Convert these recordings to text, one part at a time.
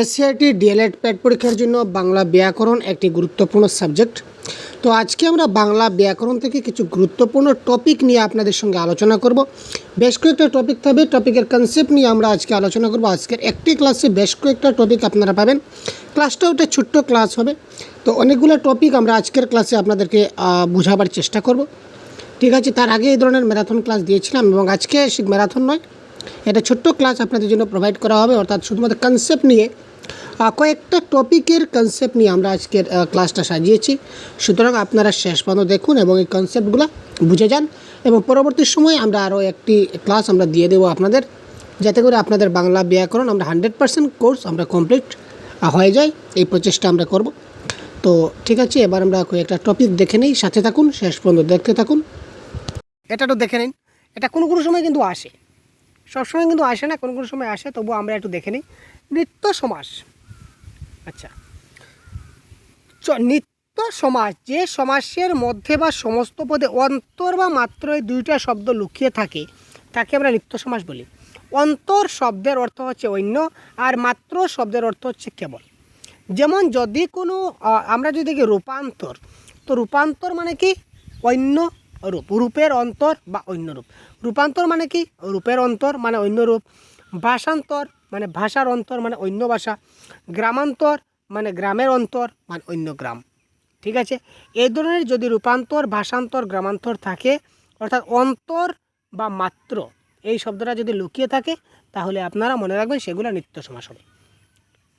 SCRT D.El.Ed pad পরীক্ষার জন্য বাংলা ব্যাকরণ একটি গুরুত্বপূর্ণ সাবজেক্ট। তো আজকে আমরা বাংলা ব্যাকরণ থেকে কিছু গুরুত্বপূর্ণ টপিক নিয়ে আপনাদের সঙ্গে আলোচনা করব। বেশ কয়েকটা টপিক থাকবে, টপিকের কনসেপ্ট নিয়ে আমরা আজকে আলোচনা করব। আজকের একটি ক্লাসে বেশ কয়েকটা টপিক আপনারা পাবেন। ক্লাসটাও একটা ছোট্ট ক্লাস হবে। তো অনেকগুলো টপিক আমরা আজকের ক্লাসে আপনাদেরকে বোঝাবার চেষ্টা করব। ঠিক আছে, তার আগে এই ধরনের ম্যারাথন ক্লাস দিয়েছিলাম এবং আজকে ম্যারাথন নয়। এটা ছোট্ট ক্লাস আপনাদের জন্য প্রোভাইড করা হবে, অর্থাৎ শুধুমাত্র কনসেপ্ট নিয়ে। কয়েকটা টপিকের কনসেপ্ট নিয়ে আমরা আজকের ক্লাসটা সাজিয়েছি। সুতরাং আপনারা শেষ পর্যন্ত দেখুন এবং এই কনসেপ্টগুলো বুঝে যান এবং পরবর্তী সময় আমরা আরও একটি ক্লাস আমরা দিয়ে দেবো আপনাদের, যাতে করে আপনাদের বাংলা ব্যাকরণ আমরা হান্ড্রেড পার্সেন্ট কোর্স আমরা কমপ্লিট হয়ে যায়। এই প্রচেষ্টা আমরা করব। তো ঠিক আছে, এবার আমরা কয়েকটা টপিক দেখে নিই, সাথে থাকুন, শেষ পর্যন্ত দেখতে থাকুন। এটা তো দেখে নিন। এটা কোনো কোনো সময় কিন্তু আসে। সবসময় কিন্তু আসে না, কোনো কোনো সময় আসে, তবু আমরা একটু দেখে নিই। নিত্য সমাস। আচ্ছা। নিত্য সমাস, যে সমাসের মধ্যে বা সমস্ত পদে অন্তর বা মাত্র এই দুইটা শব্দ লুকিয়ে থাকে, তাকে আমরা নিত্য সমাস বলি। অন্তর শব্দের অর্থ হচ্ছে অন্য, আর মাত্র শব্দের অর্থ হচ্ছে কেবল। যেমন যদি কোনো আমরা যদি দেখি রূপান্তর, তো রূপান্তর মানে কি? অন্য রূপ, রূপের অন্তর বা অন্য রূপ। রূপান্তর মানে কি? রূপের অন্তর মানে অন্য রূপ। ভাষান্তর মানে ভাষার অন্তর মানে অন্য ভাষা। গ্রামান্তর মানে গ্রামের অন্তর মানে অন্য গ্রাম। ঠিক আছে? এই ধরনের যদি রূপান্তর, ভাষান্তর, গ্রামান্তর থাকে, অর্থাৎ অন্তর বা মাত্র, এই শব্দটা যদি লুকিয়ে থাকে, তাহলে আপনারা মনে রাখবেন সেগুলো নিত্য সমাস হবে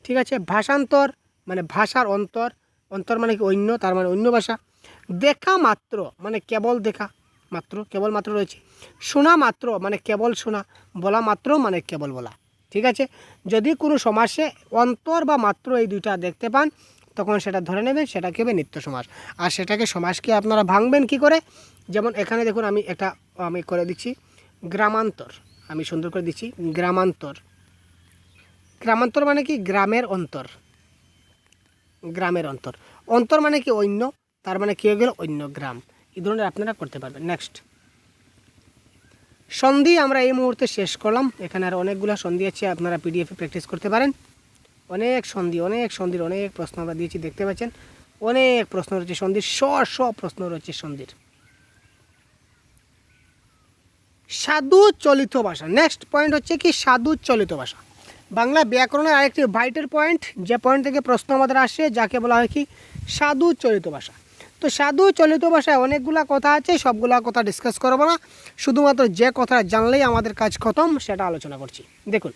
ঠিক আছে? ভাষান্তর মানে ভাষার অন্তর। অন্তর মানে কি অন্য, তার মানে অন্য ভাষা। দেখা মাত্র মানে কেবল দেখা। মাত্র, কেবল মাত্র রয়েছে। শোনা মাত্র মানে কেবল শোনা, বলা মাত্র মানে কেবল বলা। ঠিক আছে? যদি কোনো সমাসে অন্তর বা মাত্র এই দুইটা দেখতে পান, তখন সেটা ধরে নেবেন সেটাকে হবে নিত্য সমাস। আর সেটাকে সমাজকে আপনারা ভাঙবেন কি করে? যেমন এখানে দেখুন আমি একটা, আমি করে দিচ্ছি, গ্রামান্তর। আমি সুন্দর করে দিচ্ছি, গ্রামান্তর। গ্রামান্তর মানে কি? গ্রামের অন্তর। গ্রামের অন্তর। অন্তর মানে কি? অন্য। তার মানে কি হয়ে গেল? অন্য গ্রাম। এই ধরনের আপনারা করতে পারবেন। নেক্সট সন্ধি আমরা এই মুহূর্তে শেষ করলাম। এখানে আর অনেকগুলো সন্ধি আছে, আপনারা পিডিএফে প্র্যাকটিস করতে পারেন। অনেক সন্ধি, অনেক সন্ধির অনেক প্রশ্ন আমরা দিয়েছি, দেখতে পাচ্ছেন? অনেক প্রশ্ন রয়েছে সন্ধির শ শ প্রশ্ন রয়েছে সন্ধির। সাধু চলিত ভাষা। নেক্সট পয়েন্ট হচ্ছে কি? সাধু চলিত ভাষা। বাংলা ব্যাকরণের আরেকটি ভাইটের পয়েন্ট যে পয়েন্ট থেকে প্রশ্ন আমাদের আসে, যাকে বলা হয় কি? সাধু চলিত ভাষা। তো সাধু চলিত ভাষায় অনেকগুলা কথা আছে, সবগুলা কথা ডিসকাস করব না। শুধুমাত্র যে কথা জানলেই আমাদের কাজ খতম, সেটা আলোচনা করছি। দেখুন।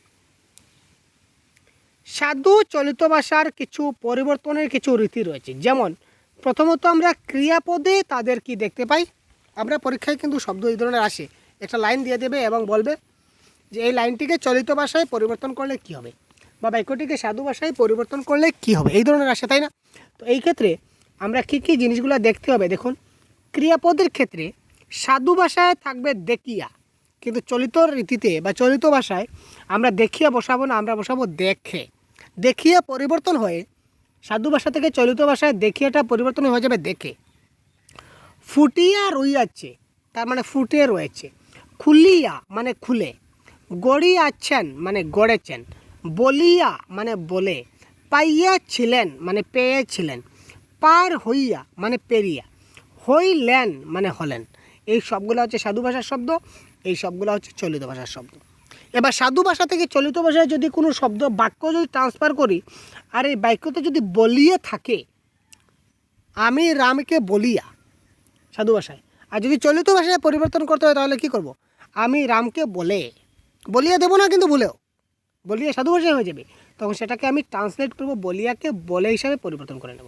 সাধু চলিত ভাষার কিছু পরিবর্তনের কিছু রীতি রয়েছে। যেমন, প্রথমত আমরা ক্রিয়াপদে তাদের কি দেখতে পাই? আমরা পরীক্ষায় কিন্তু শব্দ এই ধরনের আসে। একটা লাইন দিয়ে দেবে এবং বলবে যে, এই লাইনটিকে চলিত ভাষায় পরিবর্তন করলে কি হবে? বা বাক্যটিকে সাধু ভাষায় পরিবর্তন করলে কি হবে? এই ধরনের আসে, তাই না? তো এই ক্ষেত্রে আমরা কী কী জিনিসগুলো দেখতে হবে? দেখুন, ক্রিয়াপদের ক্ষেত্রে সাধু ভাষায় থাকবে দেখিয়া। কিন্তু চলিত রীতিতে বা চলিত ভাষায় আমরা দেখিয়া বসাবো না, আমরা বসাবো দেখে। দেখিয়া পরিবর্তন হয়ে, সাধু ভাষা থেকে চলিত ভাষায় দেখিয়াটা পরিবর্তন হয়ে যাবে দেখে। ফুটিয়া রইয়াছে, তার মানে ফুটে রয়েছে। খুলিয়া মানে খুলে, গড়িয়াছেন মানে গড়েছেন, বলিয়া মানে বলে, পাইয়াছিলেন মানে পেয়েছিলেন। পার হইয়া মানে পেরিয়া। হইলেন মানে হলেন। এই সবগুলো হচ্ছে সাধু ভাষার শব্দ, এই সবগুলো হচ্ছে চলিত ভাষার শব্দ। এবার সাধু ভাষা থেকে চলিত ভাষায় যদি কোনো শব্দ, বাক্য যদি ট্রান্সফার করি, আর এই বাক্যতে যদি বলিয়ে থাকে, আমি রামকে বলিয়া, সাধু ভাষায়, আর যদি চলিত ভাষায় পরিবর্তন করতে হয়, তাহলে কি করব? আমি রামকে বলে, বলিয়া দেবো না কিন্তু বলেও বলিয়া সাধু ভাষায় হয়ে যাবে। তখন সেটাকে আমি ট্রান্সলেট করব, বলিয়াকে বলে হিসাবে পরিবর্তন করে নেব।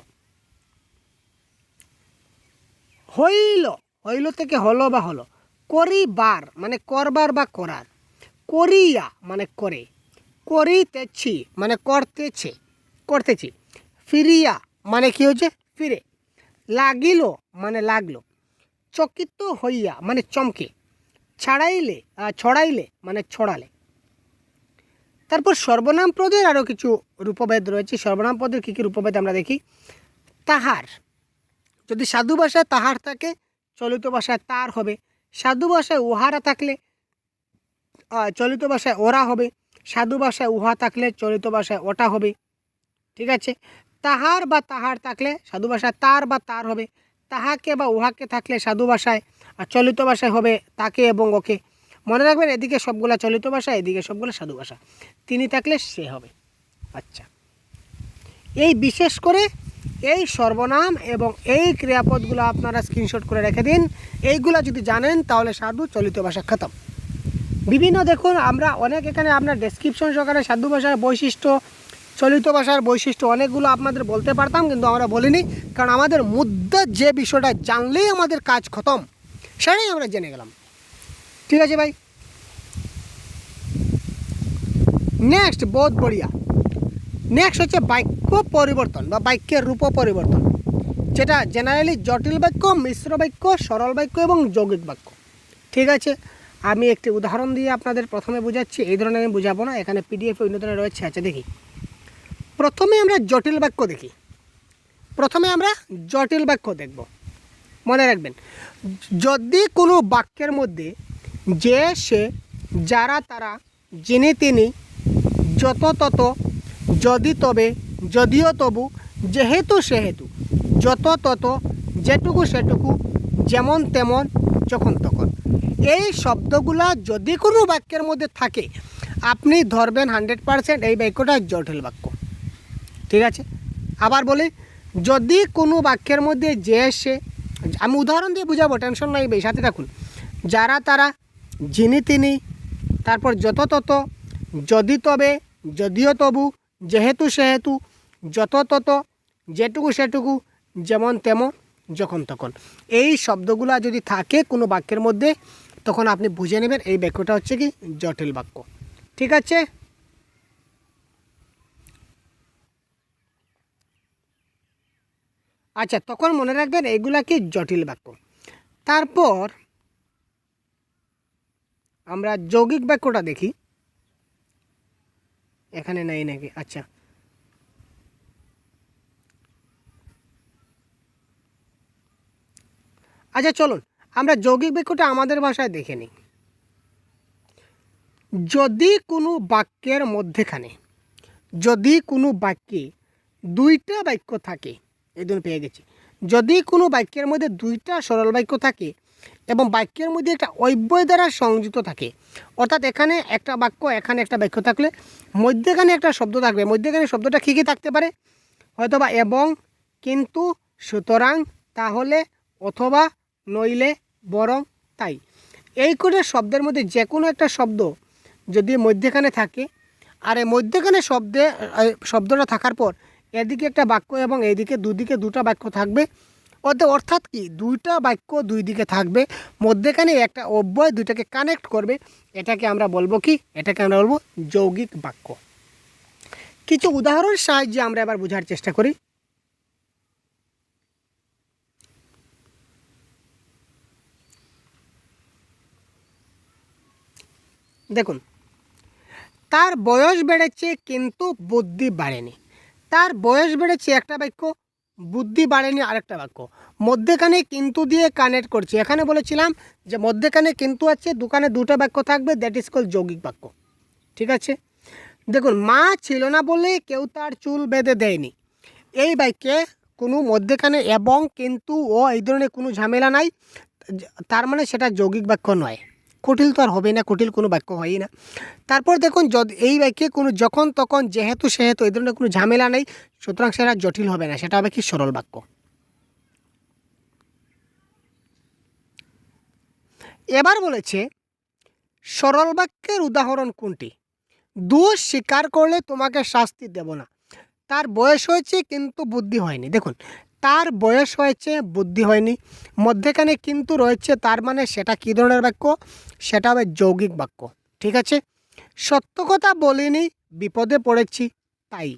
হইল হইল থেকে হলো বা হলো, করিবার মানে করবার বা করার, করিয়া মানে করে, করিতেছি মানে করতেছে, করতেছি, ফিরিয়া মানে কি হচ্ছে ফিরে, লাগিল মানে লাগল, চকিত হইয়া মানে চমকে, ছাড়াইলে ছড়াইলে মানে ছড়ালে। তারপর সর্বনাম পদের আরও কিছু রূপভেদ রয়েছে, সর্বনাম পদের কী কী রূপভেদ আমরা দেখি? তাহার যদি সাধু ভাষায় তাহার থাকে, চলিত ভাষায় তার হবে। সাধু ভাষায় উহারা থাকলে চলিত ভাষায় ওরা হবে। সাধু ভাষায় উহা থাকলে, চলিত ভাষায় ওটা হবে। ঠিক আছে? তাহার বা তাহার থাকলে, সাধু ভাষায় তার বা তার হবে। তাহাকে বা উহাকে থাকলে সাধু ভাষায়, আর চলিত ভাষায় হবে তাকে এবং ওকে। মনে রাখবেন, এদিকে সবগুলা চলিত ভাষা, এদিকে সবগুলো সাধু ভাষা। তিনি থাকলে সে হবে। আচ্ছা। এই বিশেষ করে এই সর্বনাম এবং এই ক্রিয়াপদগুলো আপনারা স্ক্রিনশট করে রেখে দিন। এইগুলো যদি জানেন, তাহলে সাধু চলিত ভাষা খতম। বিভিন্ন দেখুন, আমরা অনেক এখানে আপনার ডেসক্রিপশন সহকারে সাধু ভাষার বৈশিষ্ট্য, চলিত ভাষার বৈশিষ্ট্য অনেকগুলো আপনাদের বলতে পারতাম, কিন্তু আমরা বলিনি। কারণ আমাদের মুদ্রা যে বিষয়টা জানলেই আমাদের কাজ খতম, সেটাই আমরা জেনে গেলাম। ঠিক আছে ভাই? নেক্সট বহুত বড়িয়া। নেক্সট হচ্ছে বাক্য পরিবর্তন বা বাক্যের রূপ পরিবর্তন। যেটা জেনারেলি জটিল বাক্য, মিশ্র বাক্য, সরল বাক্য এবং যৌগিক বাক্য। ঠিক আছে? আমি একটি উদাহরণ দিয়ে আপনাদের প্রথমে বোঝাচ্ছি। এই ধরনের আমি বোঝাবো না। এখানে পিডিএফ অন্যতনে রয়েছে। আচ্ছা দেখি। প্রথমে আমরা জটিল বাক্য দেখি। প্রথমে আমরা জটিল বাক্য দেখব। মনে রাখবেন, যদি কোনো বাক্যের মধ্যে যে সে, যারা, তারা, যিনি, তিনি, যত, তত যদি তবে, যদিও তবু, যেহেতু সেহেতু, যত তত, যেটুকু সেটুকু, যেমন তেমন, যখন তখন। এই শব্দগুলা যদি কোনো বাক্যের মধ্যে থাকে, আপনি ধরবেন হান্ড্রেড পারসেন্ট এই বাক্যটা জটিল বাক্য। ঠিক আছে? আবার বলি, যদি কোনো বাক্যের মধ্যে যে সে, আমি উদাহরণ দিয়ে বুঝাবো, টেনশন নাই বেশ সাথে থাকুন। যারা তারা, যিনি তিনি, তারপর যত তত, যদি তবে, যদিও তবু যেহেতু সেহেতু যত তত যেটুকু সেটুকু যেমন তেমন যখন তখন। এই শব্দগুলা যদি থাকে কোনো বাক্যের মধ্যে, তখন আপনি বুঝে নেবেন এই বাক্যটা হচ্ছে কি জটিল বাক্য। ঠিক আছে? আচ্ছা তখন মনে রাখবেন এইগুলা কি জটিল বাক্য। তারপর আমরা যৌগিক বাক্যটা দেখি। এখানে নাই নাকি? আচ্ছা। আচ্ছা চলুন। আমরা যৌগিক বাক্যটা আমাদের ভাষায় দেখে নিই। যদি কোনো বাক্যের মধ্যেখানে, যদি কোনো বাক্যে দুইটা বাক্য থাকে, এই পেয়ে গেছি। যদি কোনো বাক্যের মধ্যে দুইটা সরল বাক্য থাকে এবং বাক্যের মধ্যে একটা অব্যয় দ্বারা সংযুক্ত থাকে। অর্থাৎ এখানে একটা বাক্য, এখানে একটা বাক্য থাকলে মধ্যেখানে একটা শব্দ থাকবে। মধ্যেখানে শব্দটা কী কী থাকতে পারে? হয়তোবা এবং, কিন্তু, সুতরাং, তাহলে, অথবা, নইলে, বরং, তাই। এই করে শব্দের মধ্যে যে কোনো একটা শব্দ যদি মধ্যেখানে থাকে, আর এই মধ্যেখানে শব্দে শব্দটা থাকার পর এদিকে একটা বাক্য এবং এদিকে দুদিকে দুটা বাক্য থাকবে। অর্থে অর্থাৎ কি? দুইটা বাক্য দুই দিকে থাকবে, মধ্যেখানে একটা অব্যয় দুইটাকে কানেক্ট করবে, এটাকে আমরা বলব কি? এটাকে আমরা বলব যৌগিক বাক্য। কিছু উদাহরণ সাহায্যে আমরা এবার বোঝার চেষ্টা করি। দেখুন, তার বয়স বেড়েছে কিন্তু বুদ্ধি বাড়েনি। তার বয়স বেড়েছে একটা বাক্য বুদ্ধি বাড়েনি আরেকটা বাক্য। মধ্যেখানে কিন্তু দিয়ে কানেক্ট করছি। এখানে বলেছিলাম যে মধ্যেখানে কিন্তু আছে দোকানে দুটো বাক্য থাকবে দ্যাট ইজ কল যৌগিক বাক্য। ঠিক আছে? দেখুন, মা ছিল না বলে কেউ তার চুল বেঁধে দেয়নি। এই বাক্যে কোনো মধ্যেখানে এবং কিন্তু ও এই ধরনের কোনো ঝামেলা নাই। তার মানে সেটা যৌগিক বাক্য নয়। কুটিল তো আর হবে না কুটিল কোনো বাক্য হয়ই না। তারপর দেখুন এই বাক্যে কোনো যখন তখন যেহেতু সেহেতু, এই ধরনের কোনো ঝামেলা নেই, সুতরাং সেটা জটিল হবে না, সেটা হবে কি সরল বাক্য। এবার বলেছে, সরল বাক্যের উদাহরণ কোনটি? দোষ স্বীকার করলে তোমাকে শাস্তি দেব না। তার বয়স হয়েছে কিন্তু বুদ্ধি হয়নি। দেখুন তার বয়স হয়েছে, বুদ্ধি হয়নি। মধ্যেখানে কিন্তু রয়েছে তার মানে সেটা কী ধরনের বাক্য? সেটা হবে যৌগিক বাক্য, ঠিক আছে? সত্য কথা বলিনি, বিপদে পড়েছি, তাই।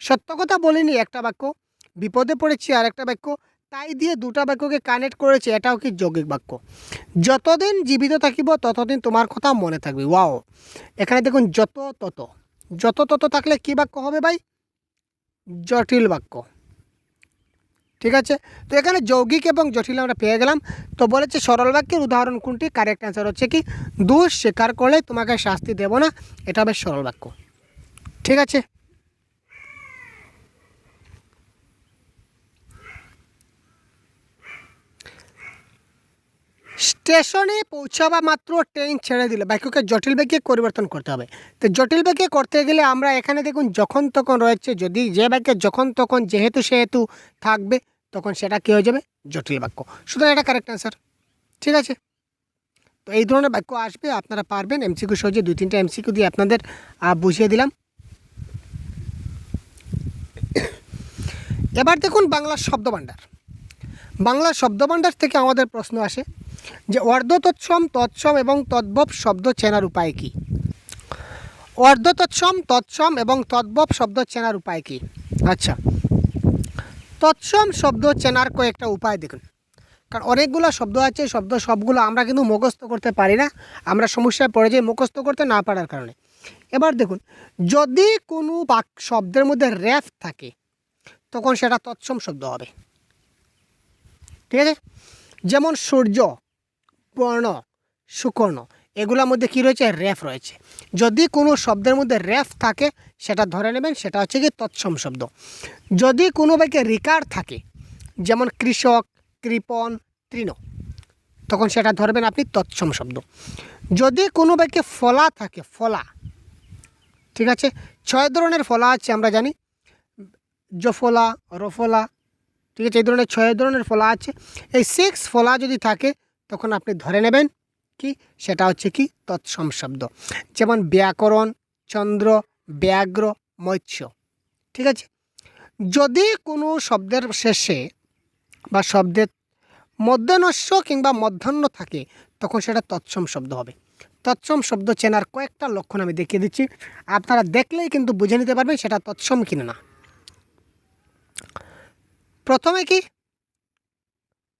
সত্য কথা বলিনি, একটা বাক্য। বিপদে পড়েছি আর একটা বাক্য। তাই দিয়ে দুটা বাক্যকে কানেক্ট করেছে, এটাও কি যৌগিক বাক্য? যতদিন জীবিত থাকিব, ততদিন তোমার কথা মনে থাকবে। ওয়াও! এখানে দেখুন, যত তত। যত তত থাকলে কী বাক্য হবে ভাই? জটিল বাক্য। ঠিক আছে? তো এখানে যৌগিক এবং জটিল আমরা পেয়ে গেলাম। তো বলেছে সরল বাক্যের উদাহরণ কোনটি? কারেক্ট অ্যান্সার হচ্ছে কি, দোষ স্বীকার করলে তোমাকে শাস্তি দেব না। এটা হবে সরল বাক্য। ঠিক আছে? স্টেশনে পৌঁছাবা মাত্র ট্রেন ছেড়ে দিলে। বাক্যকে জটিল বাক্যে পরিবর্তন করতে হবে। তো জটিল বাক্যে করতে গেলে আমরা এখানে দেখুন যখন তখন রয়েছে, যদি যে বাক্যে যখন তখন যেহেতু সেহেতু থাকবে, তখন সেটা কী হয়ে যাবে? জটিল বাক্য। সুতরাং এটা কারেক্ট অ্যান্সার ঠিক আছে? তো এই ধরনের বাক্য আসবে, আপনারা পারবেন। এমসিকিউ সহজে দুই তিনটা এমসিকিউ দিয়ে আপনাদের বুঝিয়ে দিলাম। এবার দেখুন বাংলা শব্দভাণ্ডার। বাংলা শব্দভাণ্ডার থেকে আমাদের প্রশ্ন আসে যে অর্ধ তৎসম তৎসম এবং তদ্ভব শব্দ চেনার উপায় কী? অর্ধ তৎসম তৎসম এবং তদ্ভব শব্দ চেনার উপায় কী? আচ্ছা তৎসম শব্দ চেনার কয়েকটা উপায় দেখুন। কারণ অনেকগুলো শব্দ আছে শব্দ সবগুলো আমরা কিন্তু মুখস্থ করতে পারি না। আমরা সমস্যায় পড়ে যাই মুখস্থ করতে না পারার কারণে। এবার দেখুন, যদি কোনো বাক শব্দের মধ্যে র্যাফ থাকে, তখন সেটা তৎসম শব্দ হবে। ঠিক আছে? যেমন সূর্য, বর্ণ, সুকর্ণ, এগুলোর মধ্যে কী রয়েছে? র্যাফ রয়েছে। যদি কোনো শব্দের মধ্যে র্যাফ থাকে, সেটা ধরে নেবেন, সেটা হচ্ছে কি তৎসম শব্দ। যদি কোনো বাক্যে রিকার থাকে, যেমন কৃষক কৃপণ তৃণ, তখন সেটা ধরবেন আপনি তৎসম শব্দ। যদি কোনো বাক্যে ফলা থাকে, ফলা, ঠিক আছে? ছয় ধরনের ফলা আছে, আমরা জানি। জফলা, রফলা ঠিক আছে? এই ধরনের ছয় ধরনের ফলা আছে। এই সিক্স ফলা যদি থাকে, তখন আপনি ধরে নেবেন কি? সেটা হচ্ছে কি? তৎসম শব্দ। যেমন ব্যাকরণ, চন্দ্র, ব্যাঘ্র মৎস্য ঠিক আছে? যদি কোনো শব্দের শেষে বা শব্দের মধ্যাহ্নস্য কিংবা মধ্যাহ্ন থাকে, তখন সেটা তৎসম শব্দ হবে। তৎসম শব্দ চেনার কয়েকটা লক্ষণ আমি দেখিয়ে দিচ্ছি। আপনারা দেখলেই কিন্তু বুঝে নিতে পারবেন সেটা তৎসম কিনা না। প্রথমে কি?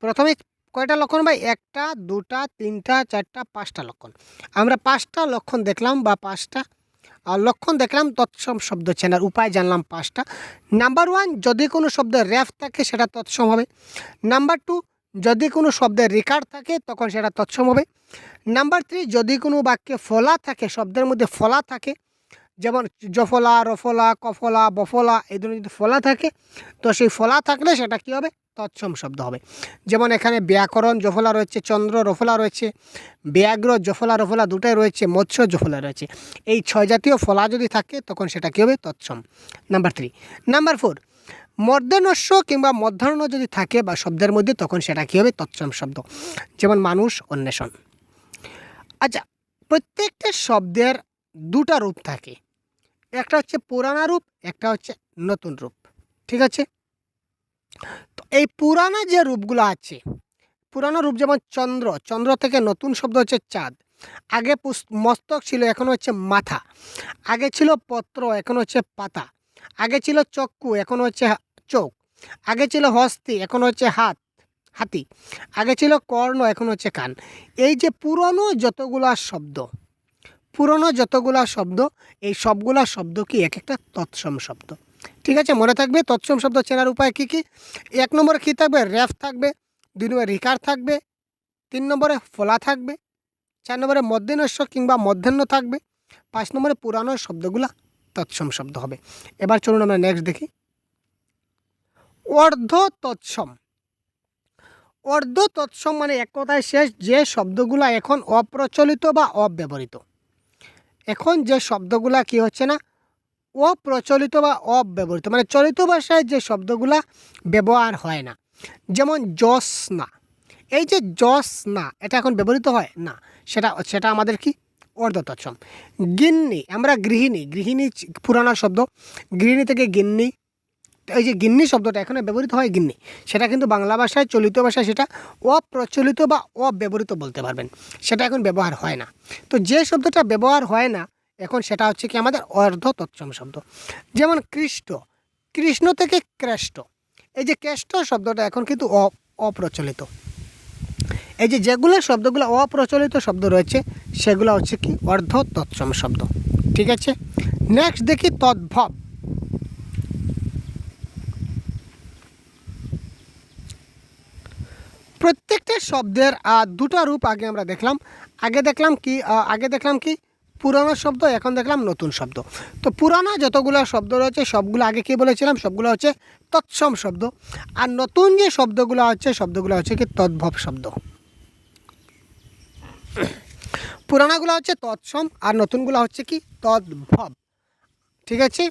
প্রথমে কয়টা লক্ষণ ভাই? একটা, দুটা, তিনটা, চারটা, পাঁচটা লক্ষণ। আমরা পাঁচটা লক্ষণ দেখলাম বা পাঁচটা। লক্ষণ দেখলাম তৎসম শব্দ চেনার উপায় জানলাম পাঁচটা। নাম্বার ওয়ান, যদি কোনো শব্দের র্যাফ থাকে সেটা তৎসম হবে। নাম্বার টু, যদি কোনো শব্দের রেকার্ড থাকে তখন সেটা তৎসম হবে। নাম্বার থ্রি, যদি কোনো বাক্যে ফলা থাকে, শব্দের মধ্যে ফলা থাকে যেমন জফলা, রফলা, কফলা, বফলা, এই ধরনের যদি ফলা থাকে, তো সেই ফলা থাকলে সেটা কী হবে? তৎসম শব্দ হবে। যেমন এখানে ব্যাকরণ জফলা রয়েছে, চন্দ্র রফলা রয়েছে, ব্যাঘ্র জফলা রফলা দুটাই রয়েছে, মৎস্য জফলা রয়েছে। এই ছয় জাতীয় ফলা যদি থাকে, তখন সেটা কী হবে? তৎসম। নাম্বার থ্রি নাম্বার ফোর মর্দানস্য কিংবা মধ্যাহ্ন যদি থাকে বা শব্দের মধ্যে, তখন সেটা কী হবে? তৎসম শব্দ। যেমন মানুষ অন্বেষণ। আচ্ছা প্রত্যেকটা শব্দের দুটা রূপ থাকে। একটা হচ্ছে পুরানা রূপ, একটা হচ্ছে নতুন রূপ। ঠিক আছে? তো এই পুরানা যে রূপগুলো আছে, পুরানো রূপ যেমন চন্দ্র চন্দ্র থেকে নতুন শব্দ হচ্ছে চাঁদ। আগে মস্তক ছিল, এখন হচ্ছে মাথা। আগে ছিল পত্র, এখন হচ্ছে পাতা। আগে ছিল চক্ষু, এখন হচ্ছে চোখ। আগে ছিল হস্তি, এখন হচ্ছে হাত, হাতি। আগে ছিল কর্ণ, এখন হচ্ছে কান। এই যে পুরনো যতগুলা শব্দ পুরনো যতগুলা শব্দ, এই সবগুলা শব্দ কি এক একটা তৎসম শব্দ? ঠিক আছে, মনে থাকবে তৎসম শব্দ চেনার উপায় কী কী? এক নম্বরে কী থাকবে? র্যাফ থাকবে। দুই নম্বরে রিকার থাকবে। তিন নম্বরে ফলা থাকবে। চার নম্বরে মধ্যাহ্নস্য কিংবা মধ্যাহ্ন থাকবে। পাঁচ নম্বরে পুরানো শব্দগুলা তৎসম শব্দ হবে। এবার চলুন আমরা নেক্সট দেখি। অর্ধ তৎসম। অর্ধ তৎসম মানে এক কথায় শেষ, যে শব্দগুলা এখন অপ্রচলিত বা অব্যবহৃত। এখন যে শব্দগুলা কি হচ্ছে না? অপ্রচলিত বা অব্যবহৃত মানে চলিত ভাষায় যে শব্দগুলা ব্যবহার হয় না। যেমন যশ না এই যে যশ না এটা এখন ব্যবহৃত হয়? না। সেটা সেটা আমাদের কি? অর্ধতৎসম। গিন্নি, আমরা গৃহিণী গৃহিণী পুরানো শব্দ। গৃহিণী থেকে গিন্নি এই যে গিন্নি শব্দটা এখানে ব্যবহৃত হয় গিন্নি। সেটা কিন্তু বাংলা ভাষায়, চলিত ভাষায় সেটা অপ্রচলিত বা অব্যবহৃত বলতে পারবেন। সেটা এখন ব্যবহার হয় না। তো যে শব্দটা ব্যবহার হয় না, এখন সেটা হচ্ছে কি আমাদের অর্ধ তৎসম শব্দ। যেমন কৃষ্ট, কৃষ্ণ থেকে ক্রেষ্ট। এই যে ক্রেষ্ট শব্দটা এখন কিন্তু অপ্রচলিত। এই যে যেগুলো শব্দগুলো অপ্রচলিত শব্দ রয়েছে, সেগুলো হচ্ছে কি অর্ধ তৎসম শব্দ। ঠিক আছে? নেক্সট দেখি তদ্ভব। শব্দের আহ, দুটো রূপ আগে আমরা দেখলাম। আগে দেখলাম কি আগে দেখলাম কি পুরানো শব্দ এখন দেখলাম নতুন শব্দ। তো পুরানো যতগুলো শব্দ রয়েছে সবগুলো আগে কি বলেছিলাম? সবগুলো হচ্ছে তৎসম শব্দ। আর নতুন যে শব্দগুলো হচ্ছে শব্দগুলো হচ্ছে কি তদ্ভব শব্দ। পুরানাগুলো হচ্ছে তৎসম আর নতুনগুলো হচ্ছে কি তদ্ভব। ঠিক আছে?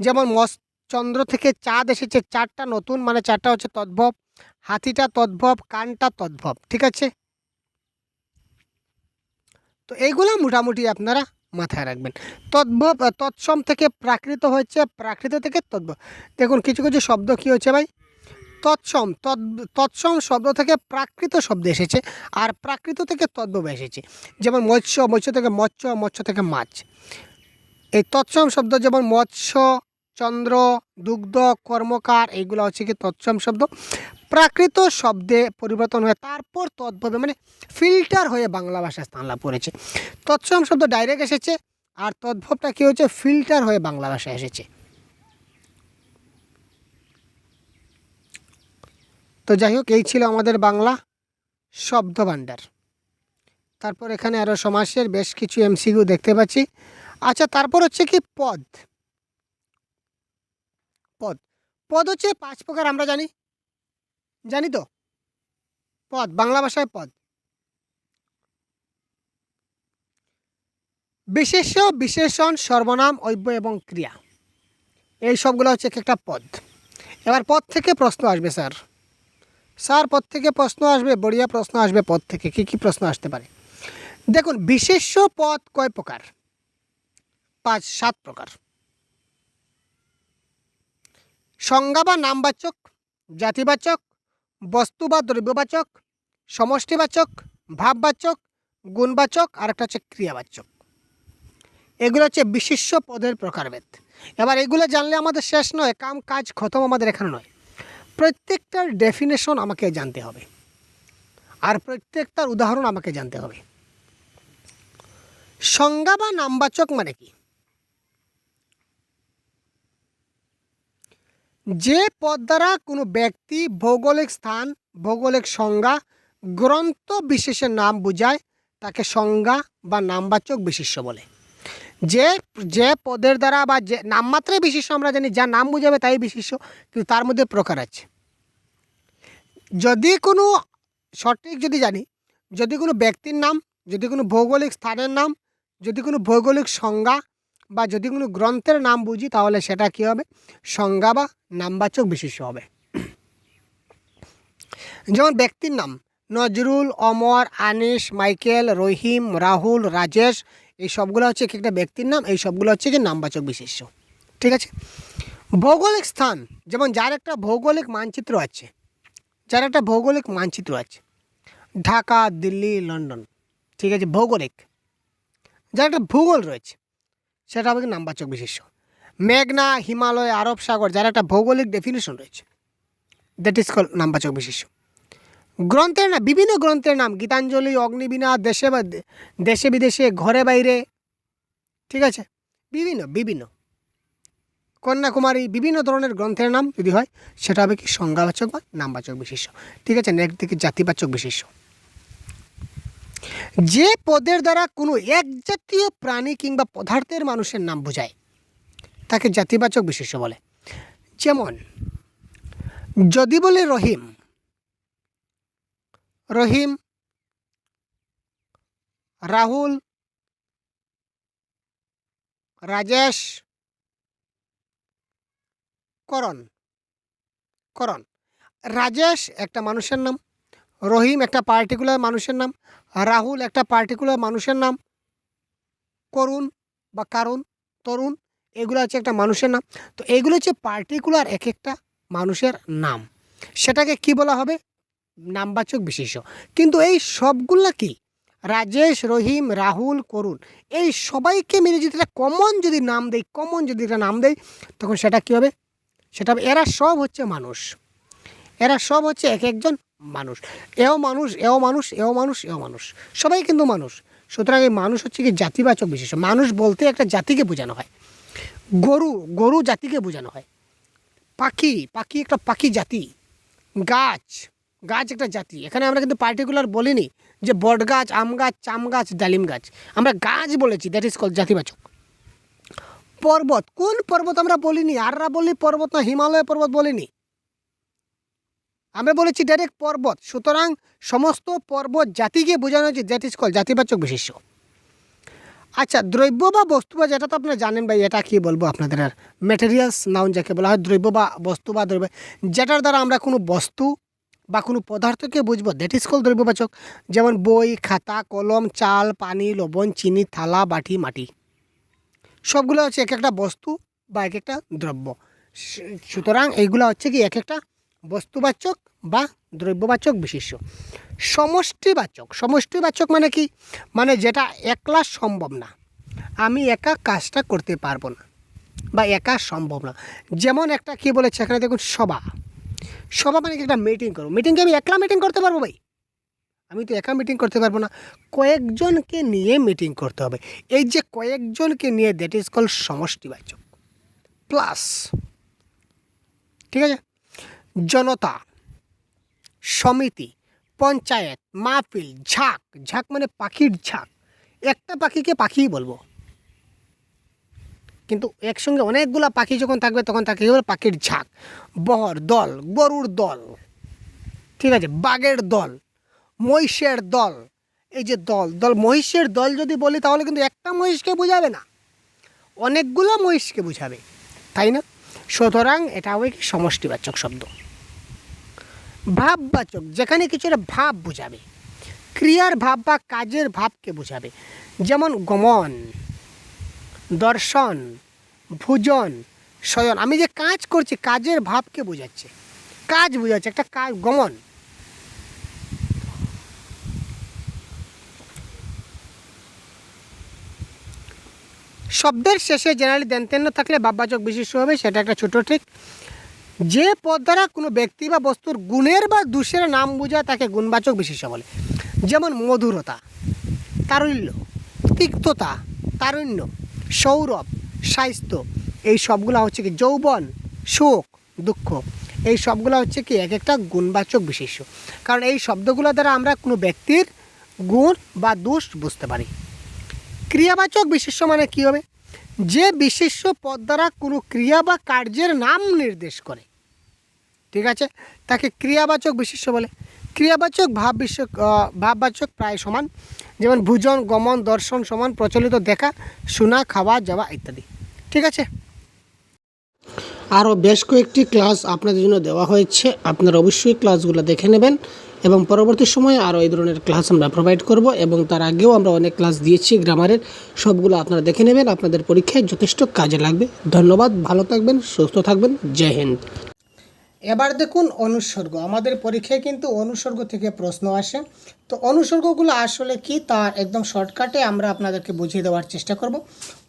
যেমন মস চন্দ্র থেকে চাঁদ এসেছে চারটা নতুন মানে চারটা হচ্ছে তদ্ভব। হাতিটা তদ্ভব, কানটা তদ্ভব, ঠিক আছে? তো এইগুলো মোটামুটি আপনারা মাথায় রাখবেন। তদ্ভব তৎসম থেকে প্রাকৃত হয়েছে, প্রাকৃত থেকে তদ্ভব। দেখুন, কিছু কিছু শব্দ কী হয়েছে ভাই? তৎসম তৎ তৎসম শব্দ থেকে প্রাকৃত শব্দ এসেছে, আর প্রাকৃত থেকে তদ্ভব এসেছে। যেমন মৎস্য মৎস্য থেকে মৎস্য মৎস্য থেকে মাছ। এই তৎসম শব্দ যেমন মৎস্য, চন্দ্র, দুগ্ধ, কর্মকার, এইগুলো হচ্ছে কি তৎসম শব্দ। প্রাকৃত শব্দে পরিবর্তন হয়ে তারপর তদ্ভবে মানে ফিল্টার হয়ে বাংলা ভাষায় স্থান লাভ করেছে। তৎসম শব্দ ডাইরেক্ট এসেছে আর তদ্ভবটা কী হয়েছে? ফিল্টার হয়ে বাংলা ভাষায় এসেছে। তো যাই হোক, এই ছিল আমাদের বাংলা শব্দ ভাণ্ডার তারপর এখানে আরও সমাসের বেশ কিছু এমসিকিউ দেখতে পাচ্ছি। আচ্ছা তারপর হচ্ছে কি পদ? পদ। পদ হচ্ছে পাঁচ প্রকার, আমরা জানি। জানি তো। পদ, বাংলা ভাষায় পদ। বিশেষ্য, বিশেষণ, সর্বনাম অব্য এবং ক্রিয়া। এই সবগুলো হচ্ছে এক একটা পদ। এবার পদ থেকে প্রশ্ন আসবে, স্যার। স্যার, পদ থেকে প্রশ্ন আসবে, বড়িয়া প্রশ্ন আসবে পদ থেকে, কী কী প্রশ্ন আসতে পারে? দেখুন, বিশেষ্য পদ কয় প্রকার? পাঁচ, সাত প্রকার। সংজ্ঞা বা নামবাচক, জাতিবাচক বস্তু বা দ্রব্যবাচক সমষ্টিবাচক, ভাববাচক, গুণবাচক, আর একটা হচ্ছে ক্রিয়াবাচক। এগুলো হচ্ছে বিশিষ্ট পদের প্রকারভেদ। এবার এগুলো জানলে আমাদের শেষ নয়, কাম কাজ খতম আমাদের এখানে নয়। প্রত্যেকটার ডেফিনেশন আমাকে জানতে হবে। আর প্রত্যেকটার উদাহরণ আমাকে জানতে হবে। সংজ্ঞা বা নামবাচক মানে কি? যে পদ দ্বারা কোনো ব্যক্তি ভৌগোলিক স্থান, ভৌগোলিক সংজ্ঞা, গ্রন্থ বিশেষের নাম বোঝায়, তাকে সংজ্ঞা বা নামবাচক বিশেষ্য বলে। যে যে পদের দ্বারা বা যে নামমাত্রায় বিশেষ্য আমরা জানি যা নাম বোঝাবে তাই বিশেষ্য, কিন্তু তার মধ্যে প্রকার আছে। যদি কোনো, সঠিক যদি জানি, যদি কোনো ব্যক্তির নাম, যদি কোনো ভৌগোলিক স্থানের নাম, যদি কোনো ভৌগোলিক সংজ্ঞা বা যদি কোনো গ্রন্থের নাম বুঝি, তাহলে সেটা কী হবে? সংজ্ঞা বা নামবাচক বিশেষ্য হবে। যেমন ব্যক্তির নাম, নজরুল, অমর, আনিস, মাইকেল, রহিম, রাহুল, রাজেশ, এই সবগুলো হচ্ছে এক একটা ব্যক্তির নাম, এই সবগুলো হচ্ছে কি নামবাচক বিশেষ্য ঠিক আছে? ভৌগোলিক স্থান, যেমন যার একটা ভৌগোলিক মানচিত্র আছে, যার একটা ভৌগোলিক মানচিত্র আছে, ঢাকা, দিল্লি, লন্ডন, ঠিক আছে? ভৌগোলিক। যার একটা ভূগোল রয়েছে সেটা হবে কি নামবাচক বিশেষ্য মেঘনা, হিমালয়, আরব সাগর, যার একটা ভৌগোলিক ডেফিনেশন রয়েছে। দ্যাট ইজ কল নামবাচক বিশেষ্য গ্রন্থের না বিভিন্ন গ্রন্থের নাম, গীতাঞ্জলি, অগ্নিবীণা, দেশে বা দেশে বিদেশে, ঘরে বাইরে, ঠিক আছে? বিভিন্ন বিভিন্ন। কন্যাকুমারী, বিভিন্ন ধরনের গ্রন্থের নাম যদি হয়, সেটা হবে কি সংজ্ঞাবাচক বা নামবাচক বিশেষ্য ঠিক আছে? নেক্সট দিকে জাতিবাচক বিশেষ্য যে পদের দ্বারা কোনো এক জাতীয় প্রাণী কিংবা পদার্থের মানুষের নাম বোঝায়, তাকে জাতিবাচক বিশেষ্য বলে। যেমন, যদি বলে রহিম রহিম, রাহুল, রাজেশ, করণ করণ। রাজেশ একটা মানুষের নাম, রহিম একটা পার্টিকুলার মানুষের নাম রাহুল একটা পার্টিকুলার মানুষের নাম। করুণ বা কারণ, তরুণ, এগুলো হচ্ছে একটা মানুষের নাম। তো এগুলো হচ্ছে পার্টিকুলার এক একটা মানুষের নাম। সেটাকে কি বলা হবে? নামবাচক বিশেষ্য। কিন্তু এই সবগুলা কি? রাজেশ, রহিম, রাহুল, করুণ, এই সবাইকে মিলে যদি একটা কমন যদি নাম দেয় কমন যদি একটা নাম দেয়, তখন সেটা কী হবে? সেটা এরা সব হচ্ছে মানুষ। এরা সব হচ্ছে এক একজন মানুষ। এও মানুষ এও মানুষ এও মানুষ এও মানুষ। সবাই কিন্তু মানুষ। সুতরাং এই মানুষ হচ্ছে কি জাতিবাচক বিশেষ মানুষ বলতে একটা জাতিকে বোঝানো হয়। গরু গরু জাতিকে বোঝানো হয়। পাখি পাখি একটা পাখি জাতি। গাছ গাছ একটা জাতি। এখানে আমরা কিন্তু পার্টিকুলার বলিনি যে বট গাছ, আম গাছ, চাম গাছ, ডালিম গাছ। আমরা গাছ বলেছি দ্যাট ইজ কল জাতিবাচক। পর্বত, কোন পর্বত আমরা বলিনি? আররা বলি পর্বত না হিমালয় পর্বত বলিনি? আমরা বলেছি ডাইরেক্ট পর্বত। সুতরাং সমস্ত পর্বত জাতিকে বোঝানো হচ্ছে দ্যাট ইজ কল জাতিবাচক বিশিষ্ট। আচ্ছা দ্রব্য বা বস্তু বা যেটা তো আপনারা জানেন ভাই, এটা কী বলব আপনাদের আর? ম্যাটেরিয়ালস নাউন যাকে বলা হয়, দ্রব্য বা বস্তু বা দ্রব্য, যেটার দ্বারা আমরা কোনো বস্তু বা কোনো পদার্থকে বুঝব দ্যাট ইজ কল দ্রব্যবাচক। যেমন বই, খাতা, কলম, চাল, পানি, লবণ, চিনি, থালা, বাটি, মাটি। সবগুলো হচ্ছে এক একটা বস্তু বা এক একটা দ্রব্য। সুতরাং এইগুলো হচ্ছে কি এক একটা বস্তুবাচক বা দ্রব্যবাচক বিশিষ্ট। সমষ্টিবাচক। সমষ্টিবাচক মানে কি? মানে যেটা একলা সম্ভব না। আমি একা কাজটা করতে পারব না বা একা সম্ভব না। যেমন একটা কি বলেছে এখানে দেখুন, সভা। সভা মানে কি? একটা মিটিং করব মিটিংকে আমি একলা মিটিং করতে পারব ভাই? আমি তো একা মিটিং করতে পারব না। কয়েকজনকে নিয়ে মিটিং করতে হবে। এই যে কয়েকজনকে নিয়ে দ্যাট ইজ কল সমষ্টিবাচক। প্লাস ঠিক আছে? জনতা, সমিতি, পঞ্চায়েত, মাহফিল, ঝাঁক ঝাঁক মানে পাখির ঝাঁক। একটা পাখিকে পাখিই বলব। কিন্তু একসঙ্গে অনেকগুলা পাখি যখন থাকবে, তখন তাকে কি পাখির ঝাঁক। বহর দল, গরুর দল, ঠিক আছে? বাঘের দল, মহিষের দল, এই যে দল দল, মহিষের দল যদি বলি, তাহলে কিন্তু একটা মহিষকে বোঝাবে না। অনেকগুলো মহিষকে বোঝাবে, তাই না? সুতরাং এটা হবে কি সমষ্টিবাচক শব্দ। ভাববাচক, যেখানে কিছু একটা ভাব বোঝাবে। ক্রিয়ার ভাব বা কাজের ভাবকে বোঝাবে। যেমন গমন, দর্শন, ভোজন, শয়ন। আমি যে কাজ করছি, কাজের ভাবকে বোঝাচ্ছে। কাজ বোঝাচ্ছে, একটা কাজ, গমন। শব্দের শেষে জেনারেলি দেনতেন্য থাকলে বাব্যাচক বিশিষ্ট হবে, সেটা একটা ছোট ট্রিক যে পদ দ্বারা কোনো ব্যক্তি বা বস্তুর গুণের বা দোষের নাম বোঝায়, তাকে গুণবাচক বিশিষ্ট বলে। যেমন মধুরতা তারল্য তিক্ততা, তারুণ্য, সৌরভ, স্বাস্থ্য, এই সবগুলো হচ্ছে কি যৌবন সুখ দুঃখ। এই সবগুলো হচ্ছে কি এক একটা গুণবাচক বিশিষ্ট কারণ এই শব্দগুলো দ্বারা আমরা কোনো ব্যক্তির গুণ বা দোষ বুঝতে পারি। ক্রিয়াবাচক বিশেষ্য মানে কী হবে? যে বিশেষ্য পদ দ্বারা কোনো ক্রিয়া বা কার্যের নাম নির্দেশ করে। ঠিক আছে? তাকে ক্রিয়াবাচক বিশেষ্য বলে। ক্রিয়াবাচক ভাব বিশ্ব ভাববাচক প্রায় সমান। যেমন ভোজন, গমন, দর্শন সমান, প্রচলিত দেখা, শোনা, খাওয়া, যাওয়া ইত্যাদি। ঠিক আছে? আরও বেশ কয়েকটি ক্লাস আপনাদের জন্য দেওয়া হয়েছে। আপনারা অবশ্যই ক্লাসগুলো দেখে নেবেন এবং পরবর্তী সময়ে আরও এই ধরনের ক্লাস আমরা প্রোভাইড করব এবং তার আগেও আমরা অনেক ক্লাস দিয়েছি গ্রামারের। সবগুলো আপনারা দেখে নেবেন। আপনাদের পরীক্ষায় যথেষ্ট কাজে লাগবে। ধন্যবাদ। ভালো থাকবেন, সুস্থ থাকবেন। জয় হিন্দ। এবার দেখুন অনুসর্গ। আমাদের পরীক্ষায় কিন্তু অনুসর্গ থেকে প্রশ্ন আসে। তো অনুসর্গগুলো আসলে কি তার একদম শর্টকাটে আমরা আপনাদেরকে বুঝিয়ে দেওয়ার চেষ্টা করব।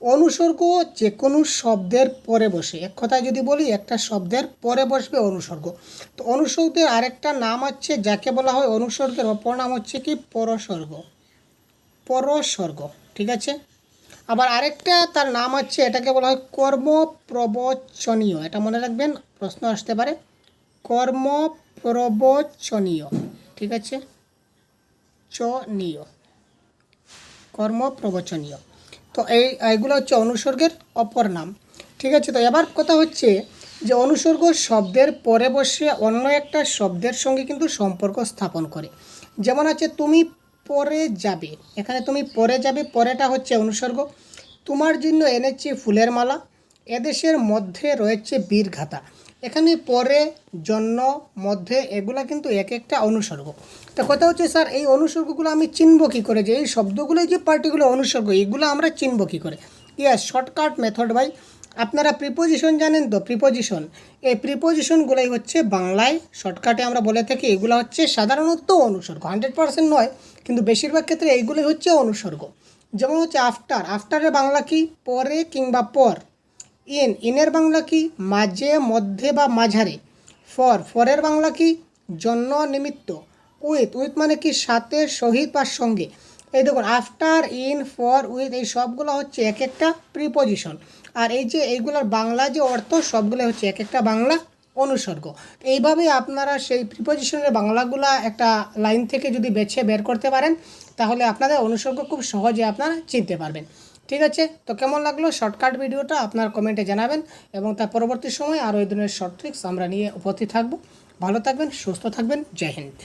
অনুসর্গ যে কোনো শব্দের পরে বসে। এক কথায় যদি বলি, একটা শব্দের পরে বসবে অনুসর্গ। তো অনুসর্গের আরেকটা নাম হচ্ছে, যাকে বলা হয় অনুসর্গের, অপর নাম হচ্ছে কি? পরসর্গ। পরসর্গ, ঠিক আছে? আবার আরেকটা তার নাম হচ্ছে, এটাকে বলা হয় কর্মপ্রবচনীয়। এটা মনে রাখবেন, প্রশ্ন আসতে পারে। কর্মপ্রবচনীয়, ঠিক আছে? চনীয়, কর্মপ্রবচনীয়। তো এই, এইগুলো হচ্ছে অনুসর্গের অপর নাম, ঠিক আছে? তো এবার কথা হচ্ছে যে অনুসর্গ শব্দের পরে বসে অন্য একটা শব্দের সঙ্গে কিন্তু সম্পর্ক স্থাপন করে। যেমন আছে, তুমি পরে যাবে। এখানে তুমি পরে যাবে। পরেটা হচ্ছে অনুসর্গ। তোমার জন্য এনেছি ফুলের মালা। এদেশের মধ্যে রয়েছে বীরঘাতা এখানে পরে, জন্য, মধ্যে এগুলা কিন্তু এক একটা অনুসর্গ। তো কথা হচ্ছে, স্যার, এই অনুসর্গগুলো আমি চিনব কী করে? যে এই শব্দগুলো যে পার্টিকুলার অনুসর্গ, এগুলো আমরা চিনব কী করে? ইয়াস শর্টকাট মেথড ভাই। আপনারা প্রিপোজিশন জানেন তো? প্রিপোজিশন এই প্রিপোজিশনগুলোই হচ্ছে বাংলায় শর্টকাটে আমরা বলে থাকি, এগুলো হচ্ছে সাধারণত অনুসর্গ। হান্ড্রেড পার্সেন্ট নয়, কিন্তু বেশিরভাগ ক্ষেত্রে এইগুলোই হচ্ছে অনুসর্গ। যেমন হচ্ছে আফটার আফটারের বাংলা কি? পরে কিংবা পর। ইন ইনের বাংলা কি মাঝে, মধ্যে বা মাঝারে? ফর, ফরের বাংলা কি জন্য নিমিত্ত? উইথ উইথ মানে কি সাথে, সহিত বা সঙ্গে? এই দেখুন, আফটার, ইন, ফর, উইথ এই সবগুলো হচ্ছে এক একটা প্রিপোজিশন। আর এই যে এইগুলোর বাংলা যে অর্থ সবগুলো হচ্ছে এক একটা বাংলা অনুসর্গ। এইভাবে আপনারা সেই প্রিপোজিশনের বাংলাগুলা একটা লাইন থেকে যদি বেছে বের করতে পারেন, তাহলে আপনাদের অনুসর্গ খুব সহজে আপনারা চিনতে পারবেন। ঠিক আছে? তো কেমন লাগল? শর্টকাট ভিডিওটা আপনার কমেন্টে জানাবেন এবং তার পরবর্তী সময় আরও এই ধরনের শর্ট ট্রিক্স আমরা নিয়ে উপস্থিত থাকব। ভালো থাকবেন, সুস্থ থাকবেন। জয় হিন্দ।